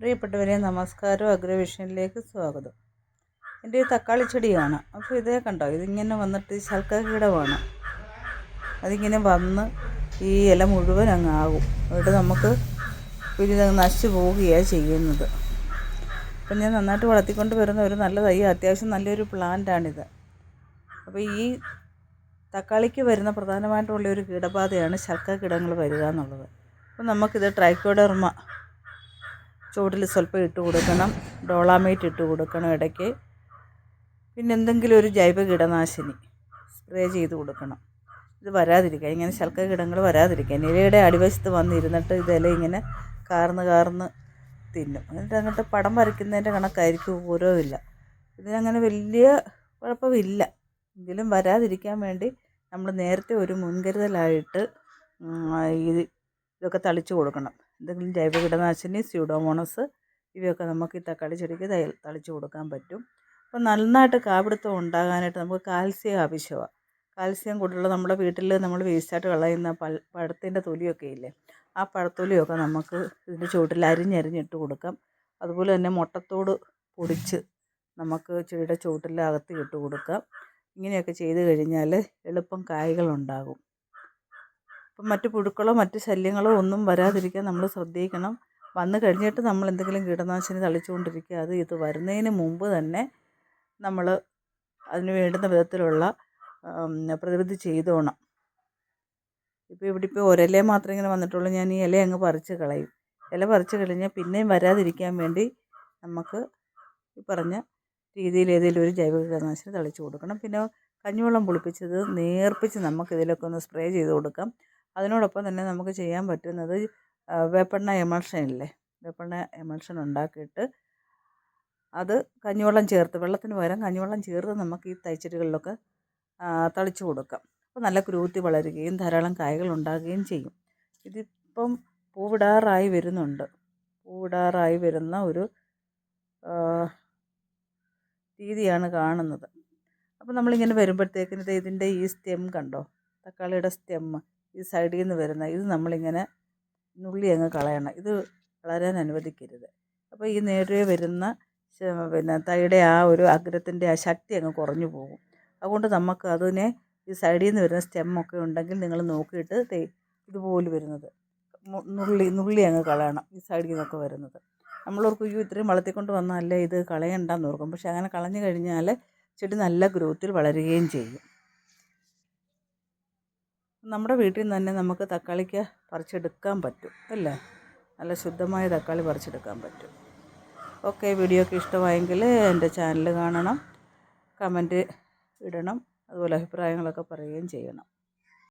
പ്രിയപ്പെട്ടവരെ നമസ്കാരം. അഗ്രവിഷനിലേക്ക് സ്വാഗതം. എന്റെ തക്കാളി ചെടിയാണ്. അപ്പോൾ ഇതേ കണ്ടോ? ഇതിങ്ങനെ വന്നിട്ട് ശൽക്കകീടമാണ്. അതിങ്ങനെ വന്ന് ഈ ഇല മുഴുവൻ അങ്ങ് ആകും. എന്നിട്ട് നമുക്ക് പിന്നെ നശിച്ചു പോവുകയാണ് ചെയ്യുന്നത്. അപ്പം ഞാൻ നന്നായിട്ട് വളർത്തിക്കൊണ്ട് വരുന്ന ഒരു നല്ല തൈ അത്യാവശ്യം നല്ലൊരു പ്ലാന്റാണിത്. അപ്പോൾ ഈ തക്കാളിക്ക് വരുന്ന പ്രധാനമായിട്ടുള്ള ഒരു കീടബാധയാണ് ശൽക്ക കീടങ്ങൾ വരിക എന്നുള്ളത്. അപ്പോൾ നമുക്കിത് ട്രൈക്കോഡർമ ചുവട്ടിൽ സ്വല്പം ഇട്ട് കൊടുക്കണം ഡോളാമേറ്റ് ഇട്ട് കൊടുക്കണം ഇടയ്ക്ക്. പിന്നെ എന്തെങ്കിലും ഒരു ജൈവ കീടനാശിനി സ്പ്രേ ചെയ്ത് കൊടുക്കണം. ഇത് വരാതിരിക്കാൻ ഇങ്ങനെ ശൽക്ക കീടങ്ങൾ വരാതിരിക്കാൻ. ഇലയുടെ അടിവശത്ത് വന്നിരുന്നിട്ട് ഇതില ഇങ്ങനെ കാർന്ന് കാർന്ന് തിന്നും. എന്നിട്ട് അങ്ങോട്ട് പടം വരയ്ക്കുന്നതിന്റെ കണക്കായിരിക്കും ഓരോവില്ല ഇതിനങ്ങനെ വലിയ കുഴപ്പമില്ല. എങ്കിലും വരാതിരിക്കാൻ വേണ്ടി നമ്മൾ നേരത്തെ ഒരു മുൻകരുതലായിട്ട് ഇത് ഇതൊക്കെ തളിച്ചു കൊടുക്കണം. എന്തെങ്കിലും ജൈവ കീടനാശിനി സ്യൂഡോമോണസ് ഇവയൊക്കെ നമുക്ക് ഈ തക്കാളി ചെടിക്ക് തളിച്ചു കൊടുക്കാൻ പറ്റും. അപ്പോൾ നന്നായിട്ട് കാപിടുത്തം ഉണ്ടാകാനായിട്ട് നമുക്ക് കാൽസ്യം ആവശ്യമാണ് കാൽസ്യം കൂടുതലുള്ള നമ്മുടെ വീട്ടിൽ നമ്മൾ വേസ്റ്റായിട്ട് കളയുന്ന പൽ പഴത്തിന്റെ തൊലിയൊക്കെ ഇല്ലേ ആ പഴത്തൊലിയൊക്കെ നമുക്ക് ഇതിന്റെ ചുവട്ടിൽ അരിഞ്ഞരിഞ്ഞിട്ട് കൊടുക്കാം. അതുപോലെ തന്നെ മുട്ടത്തോട് പൊടിച്ച് നമുക്ക് ചെടിയുടെ ചുവട്ടിൽ അകത്ത് ഇട്ട് കൊടുക്കാം. ഇങ്ങനെയൊക്കെ ചെയ്ത് കഴിഞ്ഞാൽ എളുപ്പം കായ്കളുണ്ടാകും അപ്പം മറ്റ് പുഴുക്കളോ മറ്റ് ശല്യങ്ങളോ ഒന്നും വരാതിരിക്കാൻ നമ്മൾ ശ്രദ്ധിക്കണം. വന്നു കഴിഞ്ഞിട്ട് നമ്മൾ എന്തെങ്കിലും കീടനാശിനി തളിച്ചുകൊണ്ടിരിക്കുക അത് ഇത് വരുന്നതിന് മുമ്പ് തന്നെ നമ്മൾ അതിന് വേണ്ടുന്ന വിധത്തിലുള്ള പ്രതിവിധി ചെയ്തോണം. ഇപ്പോൾ ഇവിടെ ഇപ്പോൾ ഒരല മാത്രമേ ഇങ്ങനെ വന്നിട്ടുള്ളൂ. ഞാൻ ഈ ഇല അങ്ങ് പറിച്ച് കളയും. ഇല പറിച്ച് കളഞ്ഞാൽ പിന്നെയും വരാതിരിക്കാൻ വേണ്ടി നമുക്ക് ഈ പറഞ്ഞ രീതിയിൽ ഏതെങ്കിലും ഒരു ജൈവ കീടനാശിനി തളിച്ചു കൊടുക്കണം. പിന്നെ കഞ്ഞിവെള്ളം പുളിപ്പിച്ചത് നേർപ്പിച്ച് നമുക്ക് ഇതിലൊക്കെ ഒന്ന് സ്പ്രേ ചെയ്ത് കൊടുക്കാം. അതിനോടൊപ്പം തന്നെ നമുക്ക് ചെയ്യാൻ പറ്റുന്നത് വേപ്പെണ്ണ എമൾഷൻ ഇല്ലേ വേപ്പെണ്ണ എമൾഷൻ ഉണ്ടാക്കിയിട്ട് അത് കഞ്ഞിവെള്ളം ചേർത്ത് വെള്ളത്തിന് പകരം കഞ്ഞിവെള്ളം ചേർത്ത് നമുക്ക് ഈ തൈച്ചെടികളിലൊക്കെ തളിച്ചു കൊടുക്കാം. അപ്പോൾ നല്ല കുരുത്തി വളരുകയും ധാരാളം കായകൾ ഉണ്ടാകുകയും ചെയ്യും. ഇതിപ്പം പൂവിടാറായി വരുന്നുണ്ട്. പൂവിടാറായി വരുന്ന ഒരു രീതിയാണ് കാണുന്നത്. അപ്പോൾ നമ്മളിങ്ങനെ വരുമ്പോഴത്തേക്കിന് ഇതിന്റെ ഈ സ്റ്റെം കണ്ടോ? തക്കാളിയുടെ സ്റ്റെമ്മ് ഈ സൈഡിൽ നിന്ന് വരുന്ന ഇത് നമ്മളിങ്ങനെ നുള്ളി അങ്ങ് കളയണം. ഇത് വളരാൻ അനുവദിക്കരുത്. അപ്പോൾ ഈ നേരെ വരുന്ന പിന്നെ തൈയുടെ ആ ഒരു അഗ്രത്തിന്റെ ആ ശക്തി അങ്ങ് കുറഞ്ഞു പോകും. അതുകൊണ്ട് നമുക്ക് അതിനെ ഈ സൈഡിൽ നിന്ന് വരുന്ന സ്റ്റെമ്മൊക്കെ ഉണ്ടെങ്കിൽ നിങ്ങൾ നോക്കിയിട്ട് തേ ഇതുപോലെ വരുന്നത്. നുള്ളി നുള്ളി അങ്ങ് കളയണം ഈ സൈഡിൽ നിന്നൊക്കെ വരുന്നത്. നമ്മളോർക്ക് അയ്യോ ഇത്രയും വളർത്തിക്കൊണ്ട് വന്നാലേ ഇത് കളയണ്ടെന്ന് ഓർക്കും പക്ഷെ അങ്ങനെ കളഞ്ഞു കഴിഞ്ഞാൽ ചെടി നല്ല ഗ്രോത്തിൽ വളരുകയും ചെയ്യും. നമ്മുടെ വീട്ടിൽ നിന്ന് തന്നെ നമുക്ക് തക്കാളിക്ക് പറിച്ചെടുക്കാൻ പറ്റും അല്ലേ? നല്ല ശുദ്ധമായ തക്കാളി പറിച്ചെടുക്കാൻ പറ്റും. ഓക്കെ വീഡിയോ ഒക്കെ ഇഷ്ടമായെങ്കിൽ എന്റെ ചാനൽ കാണണം കമന്റ് ഇടണം അതുപോലെ അഭിപ്രായങ്ങളൊക്കെ പറയുകയും ചെയ്യണം.